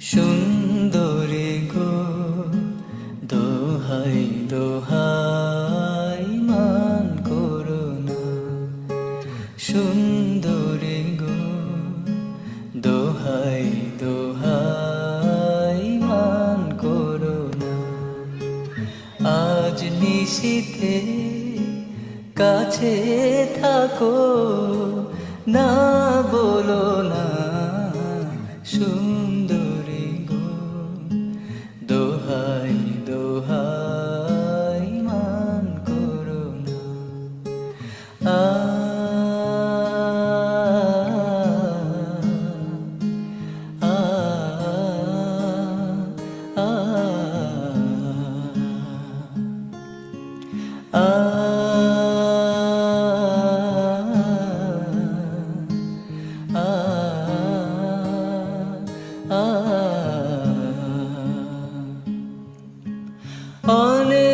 সুন্দরী গো, দোহাই দোহাই মান করো না। সুন্দরী গো, দোহাই দোহাই মান করো না। আজ নিশীতে কাছে থাকো, না বলো না, সুন্দরী অনেক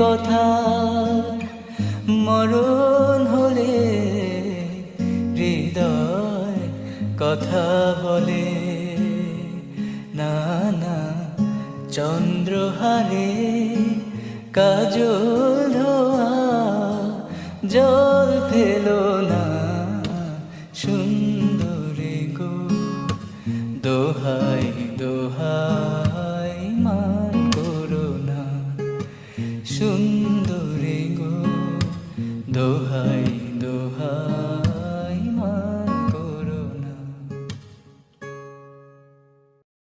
কথা, মরণ হলে হৃদয় কথা বলে। না না চন্দ্রহারে কাজল জল ফেলো না, সুন্দরী গো, দোহাই দোহাই সুন্দরে গো। দোহাই দোহাই।